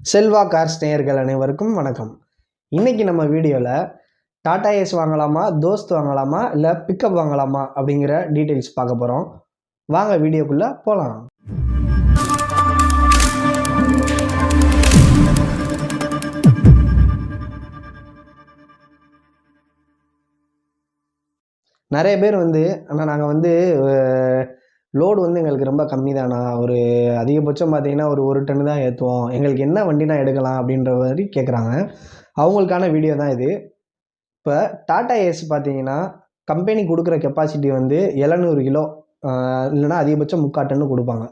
Selva cars நேயர்கள் அனைவருக்கும் வணக்கம். இன்னைக்கு நம்ம வீடியோவில் டாடா ஏஸ் வாங்கலாமா தோஸ்த் வாங்கலாமா இல்லை பிக்கப் வாங்கலாமா அப்படிங்கிற டீட்டெயில்ஸ் பார்க்க போகிறோம் வாங்க வீடியோக்குள்ளே போகலாம் நிறைய பேர் வந்து ஆனால் நாங்கள் வந்து லோடு வந்து எங்களுக்கு ரொம்ப கம்மி தானா ஒரு அதிகபட்சம் பார்த்தீங்கன்னா ஒரு ஒரு டன்னு தான் ஏற்றுவோம் எங்களுக்கு என்ன வண்டினா எடுக்கலாம் அப்படின்ற மாதிரி கேட்குறாங்க அவங்களுக்கான வீடியோ தான் இது. இப்போ டாட்டா ஏஸ் பார்த்தீங்கன்னா கம்பெனி கொடுக்குற கெப்பாசிட்டி வந்து எழுநூறு கிலோ இல்லைனா அதிகபட்சம் முக்கால் டன்னு கொடுப்பாங்க.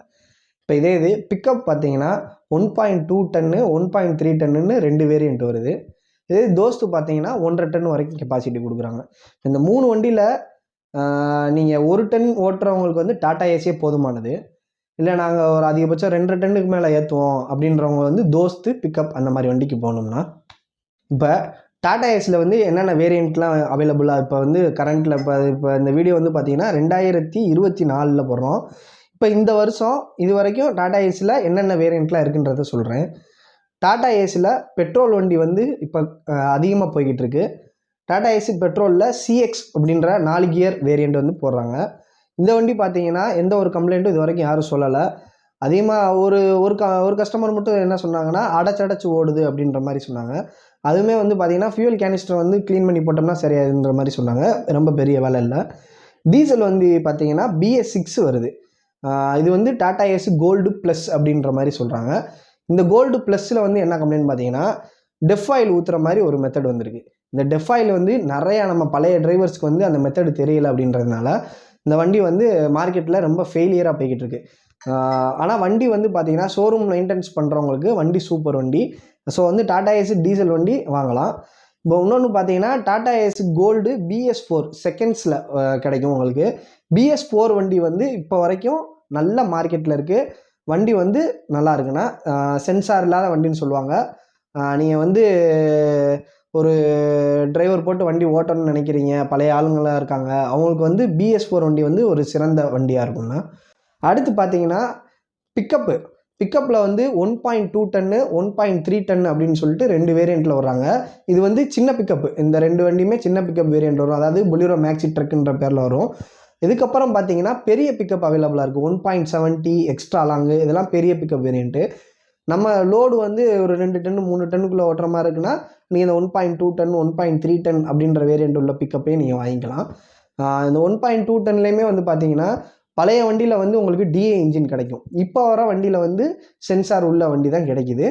இப்போ இதே இது பிக்கப் பார்த்தீங்கன்னா one point two ton one point three டன்னுன்னு ரெண்டு வேரியன்ட் வருது. இதே தோஸ்து பார்த்தீங்கன்னா ஒன்றரை டன் வரைக்கும் கெப்பாசிட்டி கொடுக்குறாங்க. இந்த மூணு வண்டியில் நீங்கள் ஒரு டன் ஓட்டுறவங்களுக்கு வந்து டாடா ஏசியே போதுமானது. இல்லை நாங்கள் ஒரு அதிகபட்சம் ரெண்டரை டன்னுக்கு மேலே ஏற்றுவோம் அப்படின்றவங்க வந்து தோஸ்து பிக்கப் அந்த மாதிரி வண்டிக்கு போகணும்னா. இப்போ டாடா ஏஸில் வந்து என்னென்ன வேரியண்ட்லாம் அவைலபிளாக இப்போ வந்து கரண்ட்டில் இப்போ இப்போ இந்த வீடியோ வந்து பார்த்தீங்கன்னா ரெண்டாயிரத்தி இருபத்தி நாலில் போடுறோம். இப்போ இந்த வருஷம் இது வரைக்கும் டாடா ஏஸில் என்னென்ன வேரியண்ட்லாம் இருக்குன்றத சொல்கிறேன் டாடா ஏஸில் பெட்ரோல் வண்டி வந்து இப்போ அதிகமாக போய்கிட்டு இருக்குது டாடா ஏசி பெட்ரோலில் சிஎக்ஸ் அப்படின்ற நாலு கியர் வேரியண்ட் வந்து போடுறாங்க. இந்த வண்டி பார்த்தீங்கன்னா எந்த ஒரு கம்ப்ளைண்ட்டும் இது வரைக்கும் யாரும் சொல்லலை. அதிகமாக ஒரு ஒரு க ஒரு கஸ்டமர் மட்டும் என்ன சொன்னாங்கன்னா அடைச்சடைச்சு ஓடுது அப்படின்ற மாதிரி சொன்னாங்க. அதுவுமே வந்து பார்த்தீங்கன்னா ஃபியூல் கேனிஸ்டர் வந்து க்ளீன் பண்ணி போட்டோம்னா சரியாதுன்ற மாதிரி சொன்னாங்க. ரொம்ப பெரிய வேலை இல்லை. டீசல் வந்து பார்த்தீங்கன்னா பிஎஸ் சிக்ஸ் வருது. இது வந்து டாடா ஏசி கோல்டு ப்ளஸ் அப்படின்ற மாதிரி சொல்கிறாங்க இந்த கோல்டு ப்ளஸில் வந்து என்ன கம்ப்ளைண்ட் பார்த்தீங்கன்னா டெஃப் ஆயில் ஊற்றுற மாதிரி ஒரு மெத்தட் வந்திருக்கு. இந்த டெஃபாயில் வந்து நிறையா நம்ம பழைய டிரைவர்ஸ்க்கு வந்து அந்த மெத்தடு தெரியல அப்படின்றதுனால இந்த வண்டி வந்து மார்க்கெட்டில் ரொம்ப ஃபெயிலியராக போய்கிட்டு இருக்கு. ஆனால் வண்டி வந்து பார்த்தீங்கன்னா ஷோரூம் மெயின்டெனன்ஸ் பண்ணுறவங்களுக்கு வண்டி சூப்பர் வண்டி. ஸோ வந்து டாடா ஏசி டீசல் வண்டி வாங்கலாம். இப்போ இன்னொன்று பார்த்தீங்கன்னா Tata Ace gold BS four செகண்ட்ஸில் கிடைக்கும் உங்களுக்கு. பிஎஸ் ஃபோர் வண்டி வந்து இப்போ வரைக்கும் நல்ல மார்க்கெட்டில் இருக்குது வண்டி வந்து நல்லா இருக்குன்னா சென்சார் இல்லாத வண்டின்னு சொல்லுவாங்க. நீங்கள் வந்து ஒரு டிரைவர் போட்டு வண்டி ஓட்டணும்னு நினைக்கிறீங்க பழைய ஆளுங்களாக இருக்காங்க அவங்களுக்கு வந்து பிஎஸ் ஃபோர் வண்டி வந்து ஒரு சிறந்த வண்டியாக இருக்கும்னா அடுத்து பார்த்தீங்கன்னா பிக்கப்பு பிக்கப்பில் வந்து one point two ton one point three ton அப்படின்னு சொல்லிட்டு ரெண்டு வேரியண்ட்டில் வர்றாங்க. இது வந்து சின்ன பிக்கப்பு இந்த ரெண்டு வண்டியுமே சின்ன பிக்கப் வேரியண்ட் வரும். அதாவது பொலிரோ மேக்ஸி ட்ரக்குன்ற பேரில் வரும். இதுக்கப்புறம் பார்த்தீங்கன்னா பெரிய பிக்கப் அவைலபிளாக இருக்குது one point seventy extra long இதெல்லாம் பெரிய பிக்கப் வேரியண்ட்டு நம்ம லோடு வந்து ஒரு ரெண்டு டன்னு மூணு டன்னுக்குள்ளே ஓட்டுற மாதிரி இருக்குன்னா நீங்கள் இந்த one point two ton one point three ton அப்படின்ற வேரியண்ட் உள்ள பிக்கப்பே நீங்கள் வாங்கிக்கலாம். இந்த ஒன் பாயிண்ட் டூ டன்லேயுமே வந்து பார்த்தீங்கன்னா பழைய வண்டியில் வந்து உங்களுக்கு டிஏ இன்ஜின் கிடைக்கும். இப்போ வர வண்டியில் வந்து சென்சார் உள்ள வண்டி தான் கிடைக்கிது.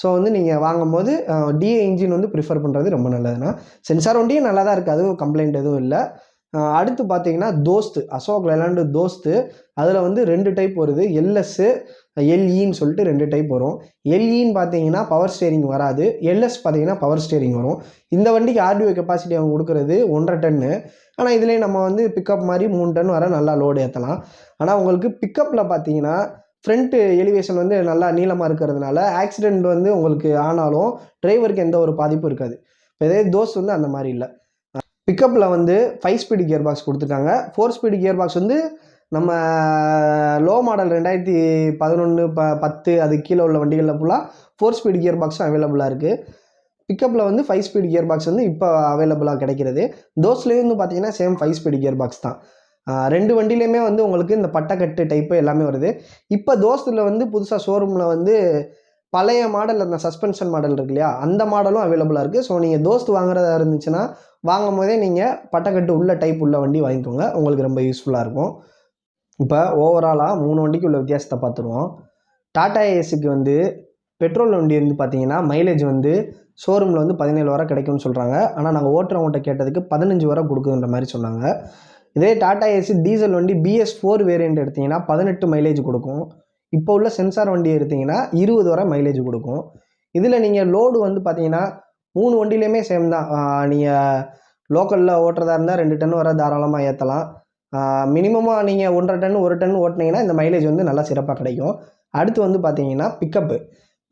ஸோ வந்து நீங்கள் வாங்கும்போது டிஏ இன்ஜின் வந்து ப்ரிஃபர் பண்ணுறது ரொம்ப நல்லதுன்னா சென்சார் வண்டியும் நல்லா தான் இருக்குது அதுவும் கம்ப்ளைண்ட் எதுவும் இல்லை. அடுத்து பார்த்தீங்கன்னா தோஸ்து அசோக் லேலாண்டு தோஸ்து. அதில் வந்து ரெண்டு டைப் வருது. எல்எஸ்ஸு எல்இன்னு சொல்லிட்டு ரெண்டு டைப் வரும். எல்இன்னு பார்த்தீங்கன்னா பவர் ஸ்டேரிங் வராது. எல்எஸ் பார்த்தீங்கன்னா பவர் ஸ்டேரிங் வரும். இந்த வண்டிக்கு ஆர்டிஓ கெப்பாசிட்டி அவங்க கொடுக்குறது ஒன்றரை டன்னு ஆனால் இதுலேயே நம்ம வந்து பிக்கப் மாதிரி மூணு டன் வர நல்லா லோடு ஏற்றலாம் ஆனால் உங்களுக்கு பிக்கப்பில் பார்த்தீங்கன்னா ஃப்ரண்ட்டு எலிவேஷன் வந்து நல்லா நீளமாக இருக்கிறதுனால ஆக்சிடெண்ட் வந்து உங்களுக்கு ஆனாலும் டிரைவருக்கு எந்த ஒரு பாதிப்பும் இருக்காது. இப்போ இதே தோஸ் வந்து அந்த மாதிரி இல்லை. பிக்கப்பில் வந்து ஃபைவ் ஸ்பீடு கியர் பாக்ஸ் கொடுத்துருக்காங்க ஃபோர் ஸ்பீடு கியர் பாக்ஸ் வந்து நம்ம லோ மாடல் ரெண்டாயிரத்தி பதினொன்று ப பத்து அது கீழே உள்ள வண்டிகளில் ஃபுல்லாக ஃபோர் ஸ்பீடு கியர் பாக்ஸும் அவைலபிளாக இருக்குது பிக்கப்பில் வந்து ஃபைவ் ஸ்பீடு கியர் பாக்ஸ் வந்து இப்போ அவைலபிளாக கிடைக்கிறது. தோஸ்லேயும் வந்து பார்த்தீங்கன்னா same five speed gear box தான் ரெண்டு வண்டியிலையுமே வந்து உங்களுக்கு இந்த பட்டக்கட்டு டைப்பு எல்லாமே வருது. இப்போ தோஸ்தில் வந்து புதுசாக ஷோரூமில் வந்து பழைய மாடல் அந்த சஸ்பென்ஷன் மாடல் இருக்கு இல்லையா? அந்த மாடலும் அவைலபிளாக இருக்குது ஸோ நீங்கள் தோஸ்த் வாங்குறதா இருந்துச்சுன்னா வாங்கும் போதே நீங்கள் பட்டக்கட்டு உள்ள டைப் உள்ள வண்டி வாங்கிக்கோங்க. உங்களுக்கு ரொம்ப யூஸ்ஃபுல்லாக இருக்கும். இப்போ ஓவராலாக மூணு வண்டிக்கு உள்ள வித்தியாசத்தை பார்த்துருவோம் டாடா ஏஸுக்கு வந்து பெட்ரோல் வண்டி வந்து பார்த்தீங்கன்னா மைலேஜ் வந்து ஷோரூமில் வந்து பதினேழு வரை கிடைக்கும்னு சொல்கிறாங்க ஆனால் நாங்கள் ஓட்டுறவங்கள்ட்ட கேட்டதுக்கு பதினஞ்சு வரை கொடுக்குதுன்ற மாதிரி சொன்னாங்க. இதே டாடா ஏசி டீசல் வண்டி பிஎஸ் ஃபோர் வேரியண்ட் எடுத்திங்கன்னா பதினெட்டு மைலேஜ் கொடுக்கும். இப்போ உள்ள சென்சார் வண்டி எடுத்திங்கன்னா இருபது வரை மைலேஜ் கொடுக்கும். இதில் நீங்கள் லோடு வந்து பார்த்தீங்கன்னா மூணு வண்டியிலையுமே சேம் தான். நீங்கள் லோக்கலில் ஓட்டுறதா இருந்தால் ரெண்டு டன் வர தாராளமாக ஏற்றலாம் மினிமமாக நீங்கள் ஒன்றரை டன் ஒரு டன் ஓட்டினீங்கன்னா இந்த மைலேஜ் வந்து நல்லா சிறப்பாக கிடைக்கும். அடுத்து வந்து பார்த்தீங்கன்னா பிக்கப்பு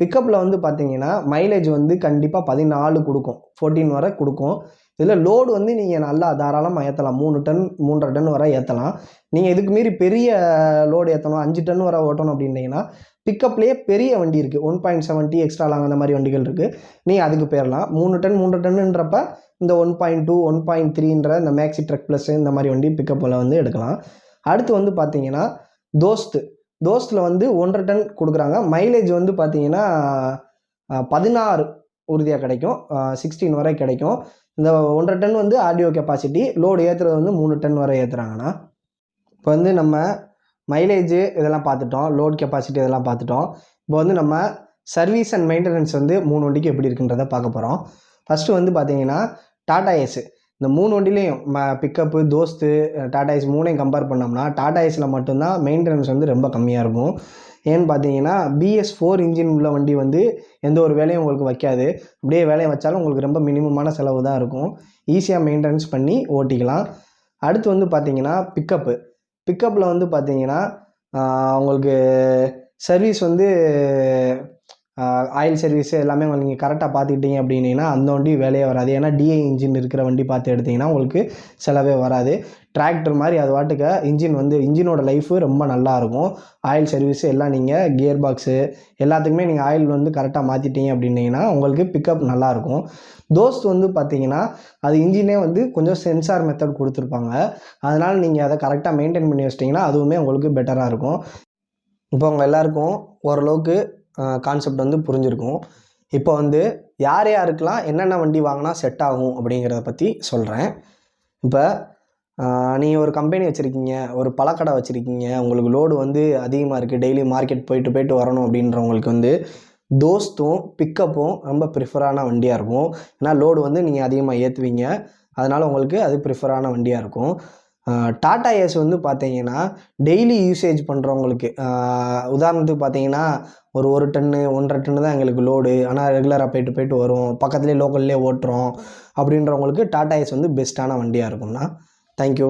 பிக்கப்பில் வந்து பார்த்தீங்கன்னா மைலேஜ் வந்து கண்டிப்பாக பதினாலு கொடுக்கும். ஃபோர்டீன் வரை கொடுக்கும். இதில் லோடு வந்து நீங்கள் நல்லா தாராளமாக ஏற்றலாம் மூணு டன் மூன்றரை டன் வரை ஏற்றலாம் நீங்கள் இதுக்கு மீறி பெரிய லோடு ஏற்றணும் அஞ்சு டன் வரை ஓட்டணும் அப்படின்னீங்கன்னா பிக்கப்லேயே பெரிய வண்டி இருக்குது one point seventy extra long அந்த மாதிரி வண்டிகள் இருக்குது நீங்கள் அதுக்கு போயிடலாம் மூணு டன் மூன்று டன்னுன்றப்ப இந்த one point two one point த்ரீன்ற இந்த மேக்ஸி ட்ரக் ப்ளஸ் இந்த மாதிரி வண்டி பிக்கப்பில் வந்து எடுக்கலாம். அடுத்து வந்து பார்த்தீங்கன்னா தோஸ்து தோஸ்தில் வந்து ஒன்றரை டன் கொடுக்குறாங்க. மைலேஜ் வந்து பார்த்தீங்கன்னா பதினாறு உறுதியாக கிடைக்கும். சிக்ஸ்டீன் வரை கிடைக்கும். இந்த ஒன்றரை டன் வந்து ஆடியோ கெப்பாசிட்டி லோடு ஏற்றுறது வந்து மூணு டன் வரை ஏற்றுறாங்கண்ணா இப்போ வந்து நம்ம மைலேஜு இதெல்லாம் பார்த்துட்டோம் லோட் கெப்பாசிட்டி இதெல்லாம் பார்த்துட்டோம். இப்போ வந்து நம்ம சர்வீஸ் அண்ட் மெயின்டெனன்ஸ் வந்து மூணு வண்டிக்கு எப்படி இருக்குன்றதை பார்க்க போகிறோம் ஃபஸ்ட்டு வந்து பார்த்தீங்கன்னா டாடா ஏஸு இந்த மூணு வண்டிலையும் பிக்கப்பு தோஸ்து டாடா ஏஸ் மூணையும் கம்பேர் பண்ணோம்னா டாடா ஏஸில் மட்டும்தான் மெயின்டெனன்ஸ் வந்து ரொம்ப கம்மியாக இருக்கும். ஏன்னு பார்த்தீங்கன்னா பிஎஸ் ஃபோர் இன்ஜின் உள்ள வண்டி வந்து எந்த ஒரு வேலையும் உங்களுக்கு வைக்காது. அப்படியே வேலையை வச்சாலும் உங்களுக்கு ரொம்ப மினிமமான செலவு தான் இருக்கும். ஈஸியாக மெயின்டெனன்ஸ் பண்ணி ஓட்டிக்கலாம். அடுத்து வந்து பார்த்தீங்கன்னா பிக்கப்பு பிக்கப்பில் வந்து பார்த்தீங்கன்னா உங்களுக்கு சர்வீஸ் வந்து ஆயில் சர்வீஸ் எல்லாமே நீங்கள் கரெக்டாக பார்த்துக்கிட்டீங்க அப்படின்னீங்கன்னா அந்த வண்டி வேலையே வராது. ஏன்னா டிஐ இன்ஜின் இருக்கிற வண்டி பார்த்து எடுத்தீங்கன்னா உங்களுக்கு செலவே வராது. டிராக்டர் மாதிரி அது வாட்டுக்க இன்ஜின் வந்து இன்ஜினோட லைஃபு ரொம்ப நல்லா இருக்கும். ஆயில் சர்வீஸ் எல்லாம் நீங்கள் கியர் பாக்ஸு எல்லாத்துக்குமே நீங்கள் ஆயில் வந்து கரெக்டாக மாற்றிட்டீங்க அப்படின்னீங்கன்னா உங்களுக்கு பிக்கப் நல்லாயிருக்கும் தோஸ்த் வந்து பார்த்தீங்கன்னா அது இன்ஜினே வந்து கொஞ்சம் சென்சார் மெத்தட் கொடுத்துருப்பாங்க. அதனால் நீங்கள் அதை கரெக்டாக மெயின்டைன் பண்ணி வச்சிட்டிங்கன்னா அதுவுமே உங்களுக்கு பெட்டராக இருக்கும். இப்போ உங்கள் எல்லாருக்கும் ஓரளவுக்கு கான்செப்ட் வந்து புரிஞ்சிருக்கும். இப்போ வந்து யார் யாருக்கெலாம் என்னென்ன வண்டி வாங்கினா செட் ஆகும் அப்படிங்கிறத பற்றி சொல்கிறேன் இப்போ நீங்கள் ஒரு கம்பெனி வச்சுருக்கீங்க ஒரு பழக்கடை வச்சுருக்கீங்க உங்களுக்கு லோடு வந்து அதிகமாக இருக்குது டெய்லி மார்க்கெட் போயிட்டு போயிட்டு வரணும் அப்படின்றவங்களுக்கு வந்து தோஸ்தும் பிக்கப்பும் ரொம்ப ப்ரிஃபரான வண்டியாக இருக்கும். ஏன்னா லோடு வந்து நீங்கள் அதிகமாக ஏற்றுவீங்க அதனால் உங்களுக்கு அது ப்ரிஃபரான வண்டியாக இருக்கும். டாடா ஏஸ் வந்து பார்த்தீங்கன்னா டெய்லி யூசேஜ் பண்ணுறவங்களுக்கு உதாரணத்துக்கு பார்த்தீங்கன்னா ஒரு ஒரு டன்னு ஒன்றரை டன்னு தான் எங்களுக்கு லோடு. ஆனால் ரெகுலராக போயிட்டு போயிட்டு வரும். பக்கத்துலேயே லோக்கல்லே ஓட்டுறோம். அப்படின்றவங்களுக்கு டாடா ஏஸ் வந்து பெஸ்ட்டான வண்டியாக இருக்கும்னா தேங்க்யூ